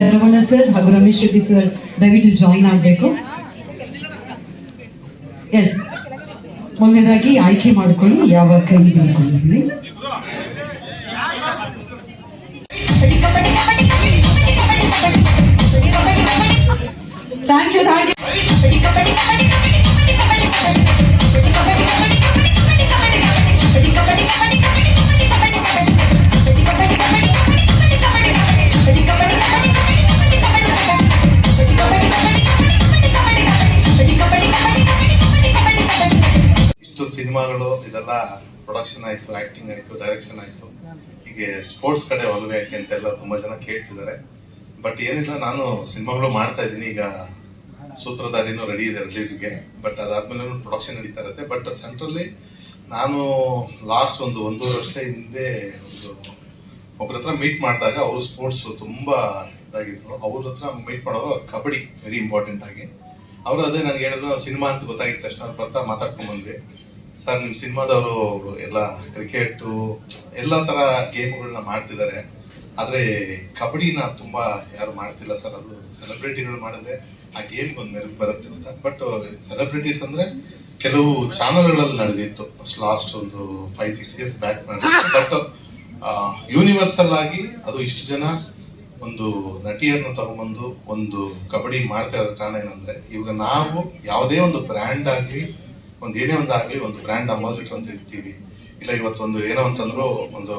Ramana sir ಹಾಗೂ Ramesh Reddy sir ದಯವಿಟ್ಟು join ಆಗಬೇಕು. ಎಸ್ ಮೊದಲನೇದಾಗಿ ಆಯ್ಕೆ ಮಾಡಿಕೊಳ್ಳಿ, ಯಾವ ಕೈ ಬೇಕು ಅಂತ. ಹೇಳಿ ಥ್ಯಾಂಕ್ ಯು ಥ್ಯಾಂಕ್ ಯು ಸಿನಿಮಾಗಳು, ಇದೆಲ್ಲ ಪ್ರೊಡಕ್ಷನ್ ಆಯ್ತು ಆಕ್ಟಿಂಗ್ ಆಯ್ತು ಡೈರೆಕ್ಷನ್ ಆಯ್ತು. ಹೀಗೆ ಸ್ಪೋರ್ಟ್ಸ್ ಕಡೆ ಒಲವೆ ಯಾಕೆ ಅಂತೆಲ್ಲ ತುಂಬಾ ಜನ ಕೇಳ್ತಿದ್ದಾರೆ. ಬಟ್ ಏನಿಲ್ಲ, ನಾನು ಸಿನಿಮಾಗಳು ಮಾಡ್ತಾ ಇದ್ದೀನಿ. ಈಗ ಸೂತ್ರಧಾರಿನೂ ರೆಡಿ ಇದೆ ರಿಲೀಸ್ಗೆ ಬಟ್ ಅದಾದ್ಮೇಲೆ ಪ್ರೊಡಕ್ಷನ್ ನಡೀತಾ ಇರುತ್ತೆ. ಬಟ್ ಸೆಂಟ್ರಲ್ಲಿ ನಾನು ಲಾಸ್ಟ್ ಒಂದು ಒಂದೂವರೆ ವರ್ಷ ಹಿಂದೆ ಒಂದು ಒಬ್ಬರ ಹತ್ರ ಮೀಟ್ ಮಾಡಿದಾಗ ಅವರು ಸ್ಪೋರ್ಟ್ಸ್ ತುಂಬಾ ಇದಾಗಿದ್ರು. ಅವ್ರ ಹತ್ರ ಮೀಟ್ ಮಾಡುವಾಗ ಕಬಡ್ಡಿ ವೆರಿ ಇಂಪಾರ್ಟೆಂಟ್ ಆಗಿ. ಅವರು ಅದೇ ನನಗೆ ಹೇಳಿದ್ರು, ಸಿನಿಮಾ ಅಂತ ಗೊತ್ತಾಗಿದ್ದ ತಕ್ಷಣ ಬರ್ತಾ ಮಾತಾಡ್ಕೊಂಡ್ ಬಂದ್ವಿ. ಸರ್, ನಿಮ್ ಸಿನಿಮಾದವರು ಎಲ್ಲ ಕ್ರಿಕೆಟ್ ಎಲ್ಲ ತರ ಗೇಮ್ಗಳನ್ನ ಮಾಡ್ತಿದ್ದಾರೆ ಆದ್ರೆ ಕಬಡ್ಡಿನ ತುಂಬಾ ಯಾರು ಮಾಡ್ತಿಲ್ಲ ಸರ್, ಅದು ಸೆಲೆಬ್ರಿಟಿಗಳು ಮಾಡಿದ್ರೆ ಆ ಗೇಮ್ ಒಂದು ಮೆರುಗು ಬರುತ್ತೆ ಅಂತ. ಬಟ್ ಸೆಲೆಬ್ರಿಟೀಸ್ ಅಂದ್ರೆ ಕೆಲವು ಚಾನೆಲ್ಗಳಲ್ಲಿ ನಡೆದಿತ್ತು. ಲಾಸ್ಟ್ ಒಂದು five six years back but universal ಆಗಿ ಅದು ಇಷ್ಟು ಜನ ಒಂದು ನಟಿಯನ್ನು ತಗೊಂಡ್ಬಂದು ಒಂದು ಕಬಡ್ಡಿ ಮಾಡ್ತಾ ಇರೋ ಕಾರಣ ಏನಂದ್ರೆ, ಇವಾಗ ನಾವು ಯಾವುದೇ ಒಂದು ಬ್ರ್ಯಾಂಡ್ ಆಗ್ಲಿ ಒಂದು ಏನೇ ಒಂದು ಆಗಲಿ ಒಂದು ಬ್ರ್ಯಾಂಡ್ ಅಂಬಾಸಿಡರ್ ಅಂತ ಇರ್ತೀವಿ. ಇಲ್ಲ, ಇವತ್ತೊಂದು ಏನೋ ಅಂತಂದ್ರು ಒಂದು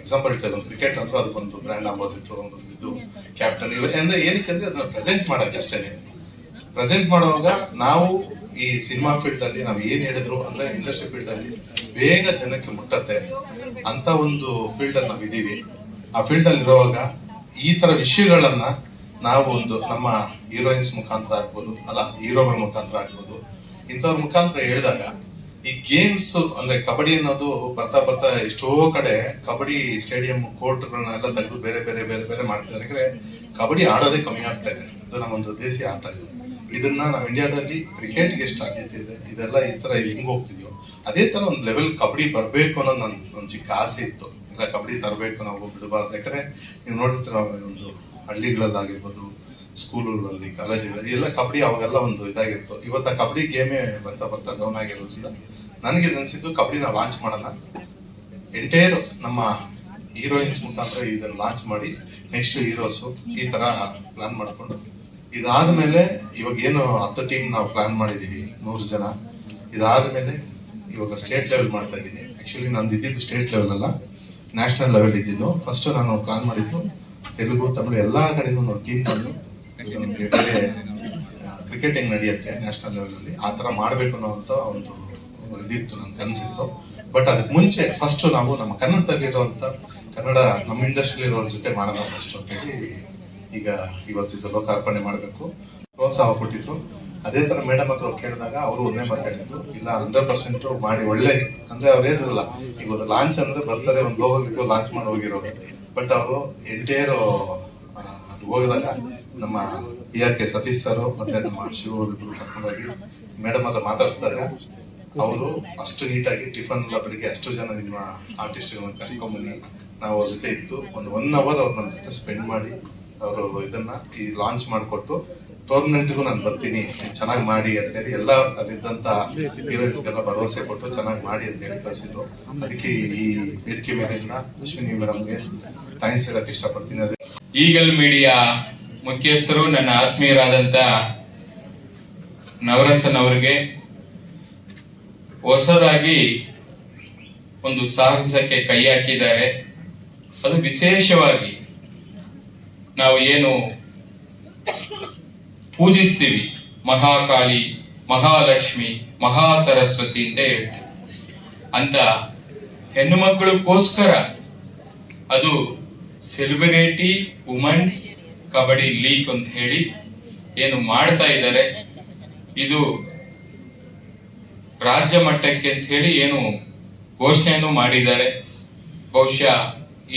ಎಕ್ಸಾಂಪಲ್ ಇರ್ತದೆ ಒಂದು ಕ್ರಿಕೆಟ್ ಅಂದ್ರೂ ಅದಕ್ಕೊಂದು ಬ್ರ್ಯಾಂಡ್ ಅಂಬಾಸಿಡರ್ ಒಂದು ಇದು ಕ್ಯಾಪ್ಟನ್ ಇವ ಅಂದ್ರೆ ಏನಕ್ಕೆ ಅಂದ್ರೆ ಅದನ್ನ ಪ್ರೆಸೆಂಟ್ ಮಾಡಕ್ಕೆ ಅಷ್ಟೇ. ಪ್ರೆಸೆಂಟ್ ಮಾಡುವಾಗ ನಾವು ಈ ಸಿನಿಮಾ ಫೀಲ್ಡ್ ಅಲ್ಲಿ ನಾವು ಏನ್ ಹೇಳಿದ್ರು ಅಂದ್ರೆ ಇಂಡಸ್ಟ್ರಿ ಫೀಲ್ಡ್ ಅಲ್ಲಿ ಬೇಗ ಜನಕ್ಕೆ ಮುಟ್ಟತ್ತೆ ಅಂತ ಒಂದು ಫೀಲ್ಡ್ ಅಲ್ಲಿ ನಾವು ಇದೀವಿ. ಆ ಫೀಲ್ಡ್ ಅಲ್ಲಿ ಇರುವಾಗ ಈ ತರ ವಿಷಯಗಳನ್ನ ನಾವು ಒಂದು ನಮ್ಮ ಹೀರೋಯಿನ್ಸ್ ಮುಖಾಂತರ ಆಗ್ಬೋದು, ಅಲ್ಲ ಹೀರೋಗಳ ಮುಖಾಂತರ ಆಗ್ಬೋದು ಇಂಥವ್ರ ಮುಖಾಂತರ ಹೇಳಿದಾಗ, ಈ ಗೇಮ್ಸ್ ಅಂದ್ರೆ ಕಬಡ್ಡಿ ಅನ್ನೋದು ಬರ್ತಾ ಬರ್ತಾ ಎಷ್ಟೋ ಕಡೆ ಕಬಡ್ಡಿ ಸ್ಟೇಡಿಯಂ ಕೋರ್ಟ್ಗಳನ್ನೆಲ್ಲ ತೆಗೆದು ಬೇರೆ ಬೇರೆ ಬೇರೆ ಬೇರೆ ಮಾಡ್ತಿದ್ದಾರೆ. ಯಾಕಂದ್ರೆ ಕಬಡ್ಡಿ ಆಡೋದೇ ಕಮ್ಮಿ ಆಗ್ತಾ ಇದೆ. ಅದು ನಮ್ಮೊಂದು ದೇಸಿ ಆಟ ಇದು. ಇದನ್ನ ನಾವು ಇಂಡಿಯಾದಲ್ಲಿ ಕ್ರಿಕೆಟ್ಗೆ ಎಷ್ಟು ಆದ್ಯತೆ ಇದೆ? ಇದೆಲ್ಲ ಈ ತರ ಹೆಂಗ್ ಹೋಗ್ತಿದ್ಯೋ, ಅದೇ ತರ ಒಂದು ಲೆವೆಲ್ ಕಬಡ್ಡಿ ಬರಬೇಕು ಅನ್ನೋದು ನನ್ ಒಂದು ಚಿಕ್ಕ ಆಸೆ ಇತ್ತು. ಇಲ್ಲ, ಕಬಡ್ಡಿ ತರಬೇಕು ನಾವು ಬಿಡಬಾರ್ದು. ಯಾಕಂದ್ರೆ ನೀವು ನೋಡಿರ್ತೀರ, ಒಂದು ಹಳ್ಳಿಗಳಲ್ಲಾಗಿರ್ಬೋದು ಸ್ಕೂಲುಗಳಲ್ಲಿ, ಕಾಲೇಜುಗಳಲ್ಲಿ ಎಲ್ಲ ಕಬಡ್ಡಿ ಅವಾಗೆಲ್ಲ ಒಂದು ಇದಾಗಿತ್ತು. ಇವತ್ತು ಕಬಡ್ಡಿ ಗೇಮೇ ಬರ್ತಾ ಬರ್ತಾ ಡೌನ್ ಆಗಿರೋದ್ರಿಂದ ನನಗೆ ಅನ್ಸಿದ್ದು ಕಬಡ್ಡಿನ ಲಾಂಚ್ ಮಾಡೋಣ ಎಂಟೈರ್ ನಮ್ಮ ಹೀರೋಯಿನ್ಸ್ ಮುಖಾಂತರ ಇದನ್ನ ಲಾಂಚ್ ಮಾಡಿ ನೆಕ್ಸ್ಟ್ ಹೀರೋಸ್ ಈ ತರ ಪ್ಲಾನ್ ಮಾಡಿಕೊಂಡು ಇದಾದ್ಮೇಲೆ ಇವಾಗ ಏನು ಹತ್ತು ಟೀಮ್ ನಾವು ಪ್ಲಾನ್ ಮಾಡಿದೀವಿ, ನೂರು ಜನ. ಇದಾದ್ಮೇಲೆ ಇವಾಗ ಸ್ಟೇಟ್ ಲೆವೆಲ್ ಮಾಡ್ತಾ ಇದ್ದೀನಿ ಆಕ್ಚುಲಿ ನಂದು ಇದ್ದಿದ್ದು ಸ್ಟೇಟ್ ಲೆವೆಲ್ ಅಲ್ಲ ನ್ಯಾಷನಲ್ ಲೆವೆಲ್ ಇದ್ದಿದ್ದು. ಫಸ್ಟ್ ನಾನು ಪ್ಲಾನ್ ಮಾಡಿದ್ದು ತೆಲುಗು, ತಮಿಳು ಎಲ್ಲಾ ಕಡೆನೂ ಒಂದು ಟೀಮ್ ತಂದು ನಮ್ಗೆ ಬೇರೆ ಕ್ರಿಕೆಟ್ ಹೆಂಗ್ ನಡೆಯುತ್ತೆ ನ್ಯಾಷನಲ್ ಲೆವೆಲ್ ಅಲ್ಲಿ. ಆ ತರ ಮಾಡಬೇಕು ಅನ್ನೋವಂಥ ಒಂದು ಇದಿತ್ತು ನನ್ ಕನಸಿತ್ತು ಬಟ್ ಅದಕ್ಕೆ ಮುಂಚೆ ಫಸ್ಟ್ ನಾವು ನಮ್ಮ ಕನ್ನಡದಲ್ಲಿರುವಂತ ಕನ್ನಡ ನಮ್ಮ ಇಂಡಸ್ಟ್ರಿ ಇರೋರ ಜೊತೆ ಮಾಡೋಣ ಫಸ್ಟ್ ಅಂತ ಹೇಳಿ ಈಗ ಇವತ್ತು ಲೋಕಾರ್ಪಣೆ ಮಾಡಬೇಕು. ಪ್ರೋತ್ಸಾಹ ಕೊಟ್ಟಿದ್ರು. ಅದೇ ತರ ಮೇಡಮ್ ಹತ್ರ ಕೇಳಿದಾಗ ಅವರು ಒಂದೇ ಮಾತಾಡಿದ್ರು. ಇಲ್ಲ ಹಂಡ್ರೆಡ್ ಪರ್ಸೆಂಟ್ ಮಾಡಿ ಒಳ್ಳೆ, ಅಂದ್ರೆ ಅವ್ರು ಹೇಳಿರಲ್ಲ ಈಗ ಒಂದು ಲಾಂಚ್ ಅಂದ್ರೆ ಬರ್ತಾರೆ, ಒಂದು ಲೋಗೋ ಲಾಂಚ್ ಮಾಡಿ ಹೋಗಿರೋರು. ಬಟ್ ಅವರು ಎಂಟೇರು ಹೋಗಿದಾಗ ನಮ್ಮ B R K Satish sir ಮತ್ತೆ ನಮ್ಮ ಶಿವ ಇಬ್ರು ಕರ್ಕೊಂಡೋಗಿ ಮೇಡಮ್ ಎಲ್ಲ ಮಾತಾಡಿಸಿದಾಗ ಅವರು ಅಷ್ಟು ನೀಟಾಗಿ ಟಿಫನ್ ಎಲ್ಲ ಬೆಳಿಗ್ಗೆ ಅಷ್ಟು ಜನ ನಿಮ್ಮ ಆರ್ಟಿಸ್ಟ್ ಕರ್ಕೊಂಡ್ಬನ್ನಿ ನಾವು ಅವ್ರ ಜೊತೆ ಇತ್ತು ಒಂದು ಒನ್ ಅವರ್ ಅವ್ರ ನನ್ನ ಜೊತೆ ಸ್ಪೆಂಡ್ ಮಾಡಿ ಅವರು ಇದನ್ನ ಈ ಲಾಂಚ್ ಮಾಡಿಕೊಟ್ಟು ಟೂರ್ನಮೆಂಟ್ಗೂ ನಾನು ಬರ್ತೀನಿ ಚೆನ್ನಾಗಿ ಮಾಡಿ ಅಂತೇಳಿ ಎಲ್ಲ ಅಲ್ಲಿದ್ದಂತ ಹೀರೋಯಿನ್ಸ್ಗೆಲ್ಲ ಭರವಸೆ ಕೊಟ್ಟು ಚೆನ್ನಾಗಿ ಮಾಡಿ ಅಂತ ಹೇಳಿ ಕಳಿಸಿದ್ರು ಅದಕ್ಕೆ ಈ ವೇದಿಕೆ ಮೇಲಿನ ಅಶ್ವಿನಿ ಮೇಡಮ್ಗೆ ಥ್ಯಾಂಕ್ಸ್ ಹೇಳಕ್ ಇಷ್ಟಪಡ್ತೀನಿ. ಅದೇ ಈಗಲ್ ಮೀಡಿಯಾ ಮುಖ್ಯಸ್ಥರು, ನನ್ನ ಆತ್ಮೀಯರಾದಂತ ನವರಸನ್ ಅವರಿಗೆ ಹೊಸದಾಗಿ ಒಂದು ಸಾಹಸಕ್ಕೆ ಕೈ ಹಾಕಿದ್ದಾರೆ. ಅದು ವಿಶೇಷವಾಗಿ ನಾವು ಏನು ಪೂಜಿಸ್ತೀವಿ, ಮಹಾಕಾಳಿ, ಮಹಾಲಕ್ಷ್ಮಿ ಮಹಾ ಸರಸ್ವತಿ ಅಂತ ಹೇಳ್ತೀವಿ. ಅಂತ ಹೆಣ್ಣು ಮಕ್ಕಳಿಗೋಸ್ಕರ ಅದು ಸೆಲೆಬ್ರಿಟಿ ವುಮೆನ್ಸ್ ಕಬಡ್ಡಿ ಲೀಗ್ ಅಂತ ಹೇಳಿ ಏನು ಮಾಡ್ತಾ ಇದ್ದಾರೆ. ಇದು ರಾಜ್ಯ ಮಟ್ಟಕ್ಕೆ ಅಂತ ಹೇಳಿ ಏನು ಘೋಷಣೆಯನ್ನು ಮಾಡಿದ್ದಾರೆ. ಬಹುಶಃ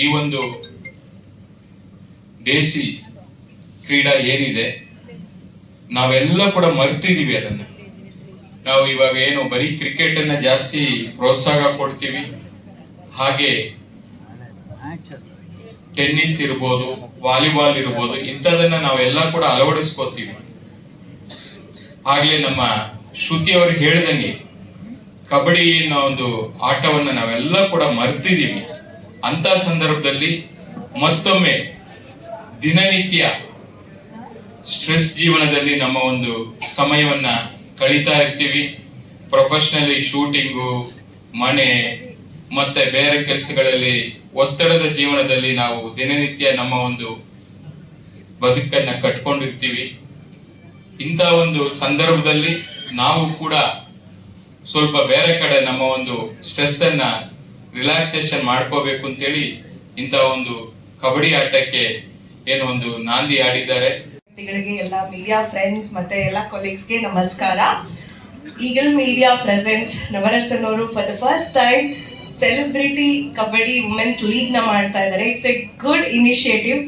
ಈ ಒಂದು ದೇಸಿ ಕ್ರೀಡಾ ಏನಿದೆ, ನಾವೆಲ್ಲ ಕೂಡ ಮರ್ತಿದೀವಿ ಅದನ್ನ. ನಾವು ಇವಾಗ ಏನು ಬರೀ ಕ್ರಿಕೆಟ್ ಅನ್ನ ಜಾಸ್ತಿ ಪ್ರೋತ್ಸಾಹ ಕೊಡ್ತೀವಿ. ಹಾಗೆ ಟೆನ್ನಿಸ್ ಇರ್ಬೋದು, ವಾಲಿಬಾಲ್ ಇರ್ಬೋದು ಇಂಥದನ್ನ ನಾವೆಲ್ಲ ಕೂಡ ಅಳವಡಿಸ್ಕೋತೀವಿ. ಆಗ್ಲೇ ನಮ್ಮ ಶ್ರುತಿ ಅವರು ಹೇಳ್ದಂಗೆ ಕಬಡ್ಡಿ ಒಂದು ಆಟವನ್ನ ನಾವೆಲ್ಲ ಕೂಡ ಮರ್ತಿದೀವಿ. ಅಂತ ಸಂದರ್ಭದಲ್ಲಿ ಮತ್ತೊಮ್ಮೆ ದಿನನಿತ್ಯ ಸ್ಟ್ರೆಸ್ ಜೀವನದಲ್ಲಿ ನಮ್ಮ ಒಂದು ಸಮಯವನ್ನ ಕಳೀತಾ ಇರ್ತೀವಿ. ಪ್ರೊಫೆಷನಲಿ ಶೂಟಿಂಗು ಮನೆ, ಮತ್ತೆ ಬೇರೆ ಕೆಲಸಗಳಲ್ಲಿ ಒತ್ತಡದ ಜೀವನದಲ್ಲಿ ನಾವು ದಿನನಿತ್ಯ ನಮ್ಮ ಒಂದು ಬದುಕನ್ನ ಕಟ್ಕೊಂಡಿರ್ತೀವಿ. ಇಂಥ ಒಂದು ಸಂದರ್ಭದಲ್ಲಿ ನಾವು ಕೂಡ ಸ್ವಲ್ಪ ಬೇರೆ ಕಡೆ ನಮ್ಮ ಒಂದು ಸ್ಟ್ರೆಸ್ ಅನ್ನ ರಿಲ್ಯಾಕ್ಸೇಷನ್ ಮಾಡ್ಕೋಬೇಕು ಅಂತೇಳಿ ಇಂಥ ಒಂದು ಕಬಡ್ಡಿ ಆಟಕ್ಕೆ ಏನು ಒಂದು ನಾಂದಿ ಆಡಿದ್ದಾರೆ ಎಲ್ಲ ಮೀಡಿಯಾ ಫ್ರೆಂಡ್ಸ್ ಮತ್ತೆ ಎಲ್ಲ ಕೊಲೀಗ್ಸ್ಗೆ ನಮಸ್ಕಾರ. ಈಗಲ್ ಮೀಡಿಯಾ ಪ್ರೆಸೆನ್ಸ್ ನವರಸನ್ ಅವರು for the first time celebrity kabaddi women's ಲೀಗ್ನ ಮಾಡ್ತಾ ಇದ್ದಾರೆ. ಇಟ್ಸ್ ಎ ಗುಡ್ ಇನಿಷಿಯೇಟಿವ್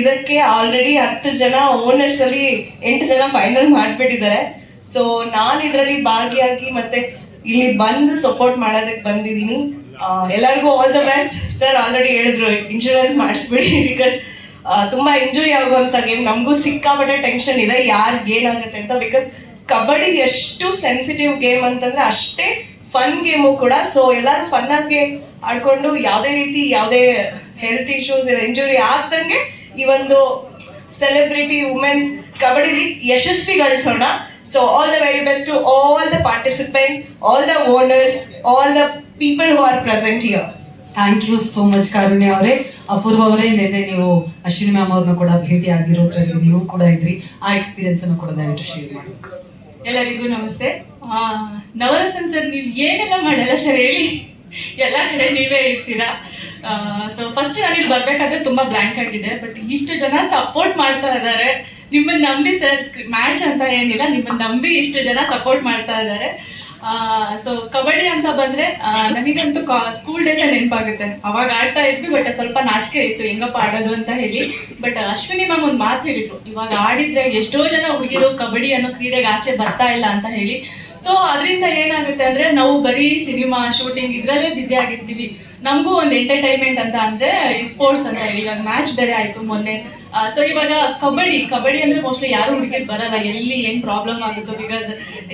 ಇದಕ್ಕೆ ಆಲ್ರೆಡಿ ಹತ್ತು ಜನ ಓನರ್ಸ್ ಅಲ್ಲಿ ಎಂಟು ಜನ ಫೈನಲ್ ಮಾಡ್ಬಿಟ್ಟಿದ್ದಾರೆ. ಸೊ ನಾನು ಇದರಲ್ಲಿ ಭಾಗಿಯಾಗಿ ಮತ್ತೆ ಇಲ್ಲಿ ಬಂದು ಸಪೋರ್ಟ್ ಮಾಡೋದಕ್ಕೆ ಬಂದಿದ್ದೀನಿ. ಎಲ್ಲರಿಗೂ all the best sir already ಹೇಳಿದ್ರು ಇನ್ಶೂರೆನ್ಸ್ ಮಾಡಿಸ್ಬಿಡಿ ಬಿಕಾಸ್ ತುಂಬಾ ಇಂಜುರಿ ಆಗುವಂತ ಗೇಮ್ ನಮಗೂ ಸಿಕ್ಕಾಪಟ್ಟೆ ಟೆನ್ಷನ್ ಇದೆ. ಯಾರ್ ಏನಾಗುತ್ತೆ ಅಂತ ಬಿಕಾಸ್ ಕಬಡ್ಡಿ ಎಷ್ಟು ಸೆನ್ಸಿಟಿವ್ ಗೇಮ್ ಅಂತಂದ್ರೆ ಅಷ್ಟೇ ಫನ್ ಗೇಮು ಕೂಡ. ಸೊ ಎಲ್ಲರೂ ಫನ್ ಆಗಿ ಆಡ್ಕೊಂಡು ಯಾವುದೇ ರೀತಿ ಯಾವುದೇ ಹೆಲ್ತ್ ಇಶ್ಯೂಸ್ ಇಂಜುರಿ ಆಗ್ದಂಗೆ ಈ ಒಂದು ಸೆಲೆಬ್ರಿಟಿ ವುಮೆನ್ಸ್ ಕಬಡ್ಡಿಲಿ ಯಶಸ್ವಿ ಗಳಿಸೋಣ so all the very best to all the participant all the owners all the people who are present here thank you so much Karunya ಅವರೇ. ಅಪೂರ್ವ ಅವರೇ ನಿನ್ನೆ ನೀವು ಅಶ್ವಿನಿ ಮ್ಯಾಮ್ ಅವ್ರನ್ನ ಕೂಡ ಭೇಟಿ ಆಗಿರೋದ್ರಲ್ಲಿ ನೀವು ಕೂಡ ಇದ್ರಿ. ಆ ಎಕ್ಸ್ಪೀರಿಯನ್ಸ್ ಅನ್ನು ಕೂಡ ದಯವಿಟ್ಟು ಶೇರ್ ಮಾಡಬೇಕು. ಎಲ್ಲರಿಗೂ ನಮಸ್ತೆ. ನವರಸನ್ ಸರ್, ನೀವು ಏನೆಲ್ಲ ಮಾಡಲ್ಲ ಸರ್, ಹೇಳಿ. ಎಲ್ಲ ಕಡೆ ನೀವೇ ಇರ್ತೀರಾ? ಸೊ ಫಸ್ಟ್ ಇಲ್ಲಿ ಬರ್ಬೇಕಾದ್ರೆ ತುಂಬಾ ಬ್ಲ್ಯಾಂಕ್ ಆಗಿದೆ ಬಟ್ ಇಷ್ಟು ಜನ ಸಪೋರ್ಟ್ ಮಾಡ್ತಾ ಇದ್ದಾರೆ. ನಿಮ್ಮನ್ನ ನಂಬಿ ಸರ್ ಮ್ಯಾಚ್ ಅಂತ ಏನಿಲ್ಲ ನಿಮ್ಮನ್ನ ನಂಬಿ ಇಷ್ಟು ಜನ ಸಪೋರ್ಟ್ ಮಾಡ್ತಾ ಇದ್ದಾರೆ. ಸೊ ಕಬಡ್ಡಿ ಅಂತ ಬಂದ್ರೆ ನನಗಂತೂ ಸ್ಕೂಲ್ ಡೇಸ್ ನೆನಪಾಗುತ್ತೆ. ಅವಾಗ ಆಡ್ತಾ ಇದ್ವಿ ಬಟ್ ಸ್ವಲ್ಪ ನಾಚಿಕೆ ಇತ್ತು, ಹೆಂಗಪ್ಪ ಆಡೋದು ಅಂತ ಹೇಳಿ. ಬಟ್ ಅಶ್ವಿನಿ ಮ್ಯಾಮ್ ಒಂದು ಮಾತು ಹೇಳಿದ್ರು, ಇವಾಗ ಆಡಿದ್ರೆ ಎಷ್ಟೋ ಜನ ಹುಡುಗಿರು ಕಬಡ್ಡಿ ಅನ್ನೋ ಕ್ರೀಡೆಗೆ ಆಚೆ ಬರ್ತಾ ಇಲ್ಲ ಅಂತ ಹೇಳಿ. ಸೊ ಅದರಿಂದ ಏನಾಗುತ್ತೆ ಅಂದ್ರೆ ನಾವು ಬರೀ ಸಿನಿಮಾ ಶೂಟಿಂಗ್ ಇದ್ರಲ್ಲೇ ಬ್ಯುಸಿ ಆಗಿರ್ತೀವಿ. ನಮಗೂ ಒಂದು ಎಂಟರ್ಟೈನ್ಮೆಂಟ್ ಅಂತ ಅಂದ್ರೆ ಸ್ಪೋರ್ಟ್ಸ್ ಅಂತ ಹೇಳಿ. ಇವಾಗ ಮ್ಯಾಚ್ ಬೇರೆ ಆಯ್ತು ಮೊನ್ನೆ. ಸೊ ಇವಾಗ ಕಬಡ್ಡಿ ಕಬಡ್ಡಿ ಅಂದ್ರೆ ಮೋಸ್ಟ್ಲಿ ಯಾರು ಹುಡುಗಿಗೆ ಬರಲ್ಲ. ಎಲ್ಲಿ ಏನ್ ಪ್ರಾಬ್ಲಮ್ ಆಗುತ್ತೋ ಬಿಕಾಸ್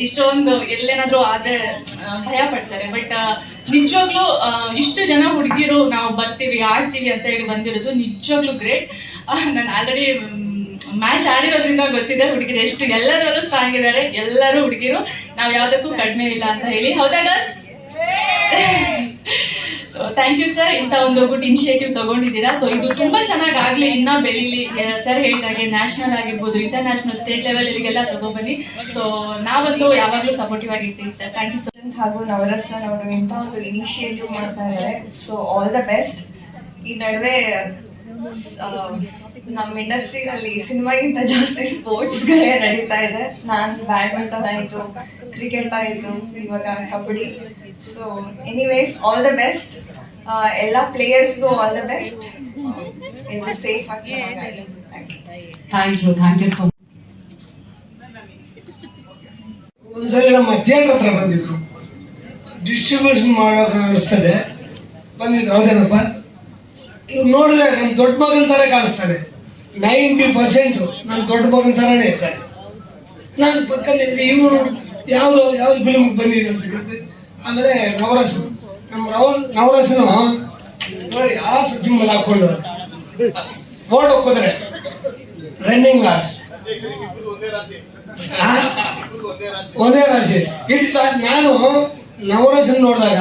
ಇಷ್ಟೊಂದು ಎಲ್ಲೇನಾದ್ರೂ ಆದ್ರೆ ಭಯ ಪಡ್ತಾರೆ. ಬಟ್ ನಿಜವಾಗ್ಲೂ ಇಷ್ಟು ಜನ ಹುಡುಗಿರು ನಾವು ಬರ್ತೀವಿ, ಆಡ್ತೀವಿ ಅಂತ ಹೇಳಿ ಬಂದಿರೋದು ನಿಜವಾಗ್ಲೂ ಗ್ರೇಟ್ ನಾನು ಆಲ್ರೆಡಿ ಮ್ಯಾಚ್ ಆಡಿರೋದ್ರಿಂದ ಗೊತ್ತಿದೆ ಹುಡುಗಿರು ಎಷ್ಟು. ಎಲ್ಲರೂ ಸ್ಟ್ರಾಂಗ್ ಇದ್ದಾರೆ ಎಲ್ಲರೂ ಹುಡುಗಿರು. ನಾವು ಯಾವ್ದಕ್ಕೂ ಕಡಿಮೆ ಇಲ್ಲ ಅಂತ ಹೇಳಿ. ಹೌದಾ girls so thank you sir ಇಂಥ ಒಂದು ಗುಡ್ ಇನಿಷಿಯೇಟಿವ್ ತಗೊಂಡಿದ್ದೀರಾ. ಸೊ ಇದು ತುಂಬಾ ಚೆನ್ನಾಗಿ ಆಗ್ಲಿ. ಇನ್ನ ಬೆಳಿಲಿ ಸರ್ ಹೇಳಿದಾಗೆ ನ್ಯಾಷನಲ್ ಆಗಿರ್ಬೋದು ಇಂಟರ್ನ್ಯಾಷನಲ್ ಸ್ಟೇಟ್ ಲೆವೆಲ್ ಇಲ್ಲಿಗೆಲ್ಲ ತಗೊಬನ್ನಿ. ಸೊ ನಾವಂತೂ ಯಾವಾಗ್ಲೂ ಸಪೋರ್ಟಿವ್ ಆಗಿರ್ತೀವಿ ಸರ್ ಥ್ಯಾಂಕ್ ಯು ಸೊ ಹಾಗೂ ನವರಸನ್ ಅವರು ಇಂಥ ಒಂದು ಇನಿಷಿಯೇಟಿವ್ ಮಾಡ್ತಾ ಇದ್ದಾರೆ. ಸೊ ಆಲ್ ದ ಬೆಸ್ಟ್ ಈ ನಡುವೆ ನಮ್ಮ ಇಂಡಸ್ಟ್ರಿನಲ್ಲಿ ಸಿನಿಮಾಗಿಂತ ಜಾಸ್ತಿ ಸ್ಪೋರ್ಟ್ಸ್ಗಳೇ ನಡೀತಾ ಇದೆ. ನಾನು ಬ್ಯಾಡ್ಮಿಂಟನ್ ಆಯಿತು ಕ್ರಿಕೆಟ್ ಆಯಿತು ಇವಾಗ kabaddi. So anyways all the best ಎಲ್ಲ ಪ್ಲೇಯರ್ಸ್ಗೂ ಆಲ್ ದ ಬೆಸ್ಟ್ ಎಲ್ಲರೂ ಸೇಫ್ ಆಗಿ thank you thank you thank you so ಒಂದ್ಸರಿ ನಮ್ಮ ಥಿಯೇಟರ್ ಹತ್ರ ಬಂದಿದ್ರು. ಡಿಸ್ಟ್ರಿಬ್ಯೂಷನ್ ಮಾಡೋಕೆ ಕಾಣಿಸ್ತದೆ. ಬಂದಿದ್ರು ಹೌದೇನಪ್ಪ? ಇವ್ರು ನೋಡಿದ್ರೆ ನಮ್ಮ ದೊಡ್ಡ ಮಗನ ಥರ ಕಾಣಿಸ್ತಾನೆ. ನೈಂಟಿ ಪರ್ಸೆಂಟು ನನ್ನ ದೊಡ್ಡ ಮಗನ ಥರನೇ ಇರ್ತಾರೆ. ನಾನು ಪಕ್ಕದಲ್ಲಿ ಇವರು ಯಾವುದು ಯಾವ್ದು ಫಿಲ್ಮ್ಗೆ ಬಂದಿದೆ ಅಂತ ಕೇಳಿದ್ರೆ ಆಮೇಲೆ ನವರಸ ನಮ್ಮ ರವ ನವರಸನು ನೋಡಿ ಆರ್ಸ್ ಸಿಂಬಲ್ ಹಾಕೊಂಡು ಓಡ್ ಹೋಗ್ಕೋದ್ರೆ ರನ್ನಿಂಗ್ ಆ? ಒಂದೇ ರಾಶಿ. ಇಲ್ಲಿ ಸರ್ ನಾನು ನವರಸನ್ ನೋಡಿದಾಗ,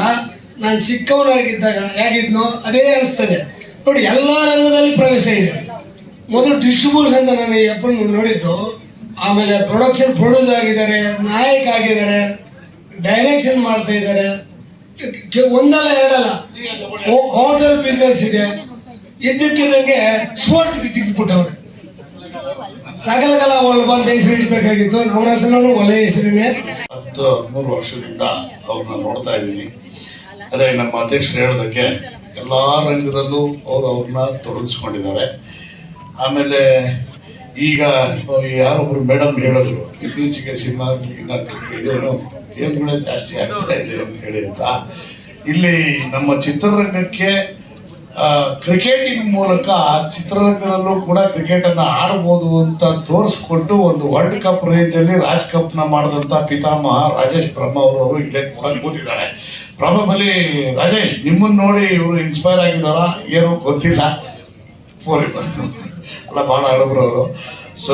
ನಾನು ಚಿಕ್ಕವನಾಗಿದ್ದಾಗ ಹೇಗಿದ್ನೋ ಅದೇ ಅನಿಸ್ತದೆ. ನೋಡಿ, ಎಲ್ಲ ರಂಗದಲ್ಲಿ ಪ್ರವೇಶ ಇದೆ. ಮೊದಲು ಡಿಸ್ಟ್ರಿಬ್ಯೂಷನ್ ನಾನು ಅಪ್ಪನ ನೋಡಿದ್ದು, ಆಮೇಲೆ ಪ್ರೊಡಕ್ಷನ್ ಪ್ರೊಡ್ಯೂಸ್ ಆಗಿದ್ದಾರೆ, ನಾಯಕ ಆಗಿದ್ದಾರೆ ಡೈರೆಕ್ಷನ್ ಮಾಡ್ತಾ ಇದ್ದಾರೆ. ಒಂದಲ್ಲ, ಎರಡಲ್ಲ. ಹೋಟೆಲ್ ಬಿಸ್ನೆಸ್ ಇದೆ. ಇದ್ದಕ್ಕಿದ್ದಂಗೆ ಸ್ಪೋರ್ಟ್ಸ್ಗೆ ಸಿಕ್ಕಿಬಿಟ್ಟವ್ರೆ ಸಕಲ ಕಲಾ ಒಳ್ಳೆ ಬಂದ ಹೆಸರು ಇಡಬೇಕಾಗಿತ್ತು. ನವರಸನೂ ಒಳ್ಳೆಯ ಹೆಸರಿನೇ. ಹತ್ತು, ಹದಿಮೂರು ವರ್ಷದಿಂದ ಅವ್ರನ್ನ ನೋಡ್ತಾ ಇದ್ದೀನಿ. ಅದೇ ನಮ್ಮ ಅಧ್ಯಕ್ಷರು ಹೇಳೋದಕ್ಕೆ ಎಲ್ಲಾ ರಂಗದಲ್ಲೂ ಅವರು ಅವ್ರನ್ನ ತೊಡಗಿಸ್ಕೊಂಡಿದ್ದಾರೆ. ಆಮೇಲೆ ಈಗ ಯಾರೊಬ್ರು ಮೇಡಮ್ ಹೇಳಿದ್ರು, ಇತ್ತೀಚೆಗೆ ಸಿನಿಮಾ ಏನು ಗೇಮ್ಗಳೇ ಜಾಸ್ತಿ ಆಗ್ತಾ ಇದೆ ಅಂತ ಹೇಳಿ ಅಂತ. ಇಲ್ಲಿ ನಮ್ಮ ಚಿತ್ರರಂಗಕ್ಕೆ ಕ್ರಿಕೆಟಿನ ಮೂಲಕ ಚಿತ್ರರಂಗದಲ್ಲೂ ಕೂಡ ಕ್ರಿಕೆಟ್ ಅನ್ನ ಆಡಬಹುದು ಅಂತ ತೋರಿಸ್ಕೊಟ್ಟು ಒಂದು ವರ್ಲ್ಡ್ ಕಪ್ ರೇಂಜ್ ಅಲ್ಲಿ ರಾಜ್ ಕಪ್ನ ಮಾಡಿದಂತ ಪಿತಾಮಹ ರಾಜೇಶ್ ಬ್ರಹ್ಮ ಅವರು ಇಲ್ಲೇ ಕೂಡ ಕೂತಿದ್ದಾರೆ. ಪ್ರಾಬಬಲಿ ರಾಜೇಶ್ ನಿಮ್ಮನ್ನ ನೋಡಿ ಇವರು ಇನ್ಸ್ಪೈರ್ ಆಗಿದಾರ ಏನೋ ಗೊತ್ತಿಲ್ಲ. ಫೋನ್ ಅಲ್ಲ ಭಾಳ ಹಳಬ್ರು ಅವರು. ಸೊ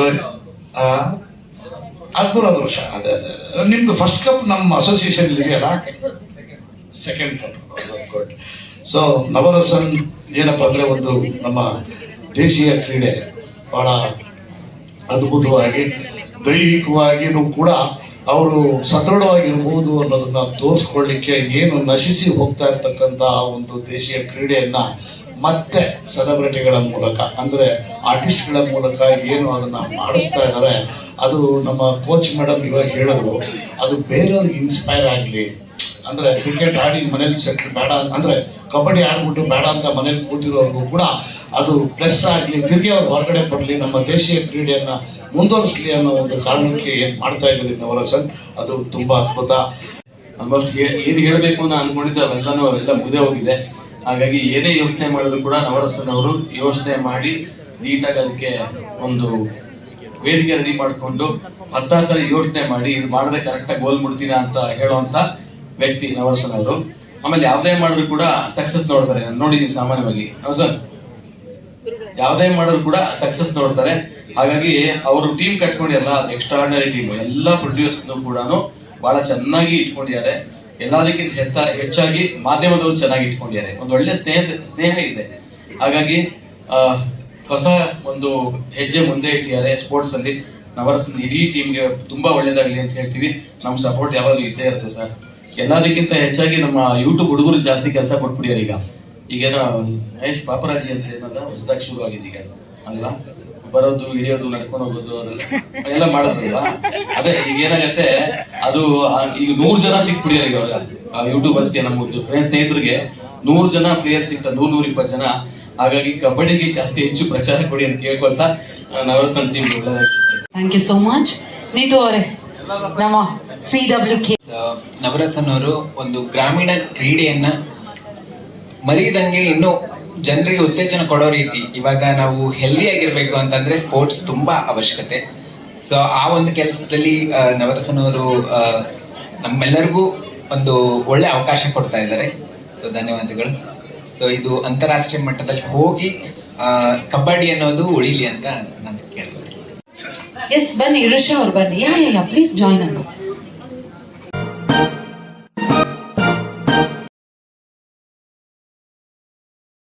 ಹದಿಮೂರು ವರ್ಷ. ಅದೇ ಅದೇ ನಿಮ್ದು ಫಸ್ಟ್ ಕಪ್ ನಮ್ಮ ಅಸೋಸಿಯೇಷನ್ ಇದೆಯಲ್ಲ second cup good so Navarasan ಏನಪ್ಪ ಅಂದ್ರೆ ಒಂದು ನಮ್ಮ ದೇಶೀಯ ಕ್ರೀಡೆ ಬಹಳ ಅದ್ಭುತವಾಗಿ ದೈಹಿಕವಾಗಿಯೂ ಕೂಡ ಅವರು ಸದೃಢವಾಗಿರ್ಬೋದು ಅನ್ನೋದನ್ನ ತೋರಿಸ್ಕೊಳ್ಳಿಕ್ಕೆ ಏನು ನಶಿಸಿ ಹೋಗ್ತಾ ಇರ್ತಕ್ಕಂಥ ಒಂದು ದೇಶೀಯ ಕ್ರೀಡೆಯನ್ನ ಮತ್ತೆ ಸೆಲೆಬ್ರಿಟಿಗಳ ಮೂಲಕ, ಅಂದ್ರೆ ಆರ್ಟಿಸ್ಟ್ಗಳ ಮೂಲಕ ಏನು ಅದನ್ನ ಮಾಡಿಸ್ತಾ ಇದ್ದಾರೆ ಅದು ನಮ್ಮ ಕೋಚ್ ಮೇಡಮ್ ಇವಾಗ ಹೇಳಿದ್ರು, ಅದು ಬೇರೆಯವ್ರಿಗೆ ಇನ್ಸ್ಪೈರ್ ಆಗಲಿ. ಅಂದ್ರೆ ಕ್ರಿಕೆಟ್ ಆಡಿ ಮನೇಲಿ ಸೆಟ್ಲ್ ಬೇಡ, ಅಂದ್ರೆ ಕಬಡ್ಡಿ ಆಡ್ಬಿಟ್ಟು ಬೇಡ ಅಂತ ಮನೇಲಿ ಕೂತಿರೋರ್ಗೂ ಕೂಡ ಅದು ಪ್ಲಸ್ ಆಗಲಿ. ತಿರುಗಿ ಅವ್ರು ಹೊರಗಡೆ ಬರಲಿ, ನಮ್ಮ ದೇಶೀಯ ಕ್ರೀಡೆಯನ್ನ ಮುಂದುವರಿಸಲಿ ಅನ್ನೋ ಒಂದು ಕಾರಣಕ್ಕೆ ಏನ್ ಮಾಡ್ತಾ ಇದ್ದೀರಿ ನವರಸನ್? ಅದು ತುಂಬಾ ಅದ್ಭುತ. ಆಲ್ಮೋಸ್ಟ್ ಏನ್ ಹೇಳ್ಬೇಕು ಅಂತ ಅನ್ಕೊಂಡಿದ್ದೆ, ಅವೆಲ್ಲನೂ ಎಲ್ಲ ಮುಗಿದೇ ಹೋಗಿದೆ. ಹಾಗಾಗಿ ಏನೇ ಯೋಚನೆ ಮಾಡಿದ್ರು ಕೂಡ ನವರಸನವರು ಯೋಚನೆ ಮಾಡಿ ನೀಟಾಗಿ ಅದಕ್ಕೆ ಒಂದು ವೇದಿಕೆ ರೆಡಿ ಮಾಡಿಕೊಂಡು ಹತ್ತಾರು ಸಲ ಯೋಚನೆ ಮಾಡಿ, ಇದು ಮಾಡಿದ್ರೆ ಕರೆಕ್ಟಾಗಿ ಗೋಲ್ ಮುಡ್ತೀನ ಅಂತ ಹೇಳುವಂತ ವ್ಯಕ್ತಿ ನವರಸನ್ ಅವರು ಆಮೇಲೆ ಯಾವ್ದೇ ಮಾಡಿದ್ರು ಕೂಡ ಸಕ್ಸಸ್ ನೋಡ್ತಾರೆ. ನೋಡಿದೀನಿ ಸಾಮಾನ್ಯವಾಗಿ. ಸರ್? ಯಾವ್ದೇ ಮಾಡಿದ್ರು ಕೂಡ ಸಕ್ಸಸ್ ನೋಡ್ತಾರೆ. ಹಾಗಾಗಿ ಅವರು ಟೀಮ್ ಕಟ್ಕೊಂಡಿರಲ್ಲ ಎಕ್ಸ್ಟ್ರಾರ್ಡಿನರಿ ಟೀಮ್ ಎಲ್ಲ ಪ್ರೊಡ್ಯೂಸ್ ಕೂಡ ಬಹಳ ಚೆನ್ನಾಗಿ ಇಟ್ಕೊಂಡಿದ್ದಾರೆ. ಎಲ್ಲದಕ್ಕಿಂತ ಹೆತ್ತ ಹೆಚ್ಚಾಗಿ ಮಾಧ್ಯಮದವರು ಚೆನ್ನಾಗಿ ಇಟ್ಕೊಂಡಿದ್ದಾರೆ. ಒಂದು ಒಳ್ಳೆ ಸ್ನೇಹ ಸ್ನೇಹ ಇದೆ. ಹಾಗಾಗಿ ಹೊಸ ಒಂದು ಹೆಜ್ಜೆ ಮುಂದೆ ಇಟ್ಟಿದ್ದಾರೆ ಸ್ಪೋರ್ಟ್ಸ್ ಅಲ್ಲಿ. ನವರ್ಸ್ ಇಡೀ ಟೀಮ್ಗೆ ತುಂಬಾ ಒಳ್ಳೇದಾಗಲಿ ಅಂತ ಹೇಳ್ತೀವಿ. ನಮ್ಮ ಸಪೋರ್ಟ್ ಯಾವಾಗಲೂ ಇದ್ದೇ ಇರುತ್ತೆ ಸರ್. ಎಲ್ಲದಕ್ಕಿಂತ ಹೆಚ್ಚಾಗಿ ನಮ್ಮ ಯೂಟ್ಯೂಬ್ ಹುಡುಗರು ಜಾಸ್ತಿ ಕೆಲಸ ಕೊಟ್ಬಿಡ್ಯಾರ ಈಗ. ಈಗೇನೋ ಮಹೇಶ್ ಪಾಪರಾಜಿ ಅಂತ ಏನಲ್ಲ ಹೊಸದಾಗಿ ಶುರು ಆಗಿದೆ ಈಗ. ಅಲ್ಲ ಬರೋದು ಇಳಿಯೋದು ನಡ್ಕೊಂಡು ಹೋಗೋದು ಅದೆಲ್ಲ ಎಲ್ಲ ಮಾಡೋದಲ್ವಾ ಅದೇ ಈಗ ಏನಾಗತ್ತೆ ಅದು ಈಗ ನೂರ್ ಜನ ಸಿಕ್ಬಿಡಿ ಈಗ ಅವ್ರಿಗೆ ಆ ಯೂಟ್ಯೂಬರ್ಸ್ಗೆ ನಮ್ಮದು ಫ್ರೆಂಡ್ಸ್ ಸ್ನೇಹಿತರಿಗೆ ನೂರ್ ಜನ ಪ್ಲೇಯರ್ ಸಿಗ್ತಾರೆ ನೂರ್ ನೂರ್ ಇಪ್ಪತ್ತು ಜನ. ಹಾಗಾಗಿ ಕಬಡ್ಡಿಗೆ ಜಾಸ್ತಿ ಹೆಚ್ಚು ಪ್ರಚಾರ ಕೊಡಿ ಅಂತ ಕೇಳ್ಕೊಳ್ತಾ Navarasan team thank you so much Neetu ಅವರೇ ನಮ್ಮ ಸಿ ಡಬ್ಲ್ಯೂ ಕೆ ನವರಸನ್ ಅವರು ಒಂದು ಗ್ರಾಮೀಣ ಕ್ರೀಡೆಯನ್ನ ಮರಿದಂಗೆ ಇನ್ನು ಜನರಿಗೆ ಉತ್ತೇಜನ ಕೊಡೋ ರೀತಿ ಇವಾಗ ನಾವು ಹೆಲ್ದಿ ಆಗಿರ್ಬೇಕು ಅಂತಂದ್ರೆ ಸ್ಪೋರ್ಟ್ಸ್ ತುಂಬಾ ಅವಶ್ಯಕತೆ. ಸೊ ಆ ಒಂದು ಕೆಲಸದಲ್ಲಿ ನವರಸನವರು ನಮ್ಮೆಲ್ಲರಿಗೂ ಒಂದು ಒಳ್ಳೆ ಅವಕಾಶ ಕೊಡ್ತಾ ಇದ್ದಾರೆ. ಸೊ ಧನ್ಯವಾದಗಳು. ಸೊ ಇದು ಅಂತಾರಾಷ್ಟ್ರೀಯ ಮಟ್ಟದಲ್ಲಿ ಹೋಗಿ ಕಬಡ್ಡಿ ಅನ್ನೋದು ಉಳಿಲಿ ಅಂತ ನಾನು ಕೇಳ್ತೀನಿ. ಎಸ್ ಬನ್ನಿ ಋಷಾ ಅವ್ರು ಬನ್ನಿ. ಯಾ ಪ್ಲೀಸ್ ಜಾಯ್ನ್ ಅಸ್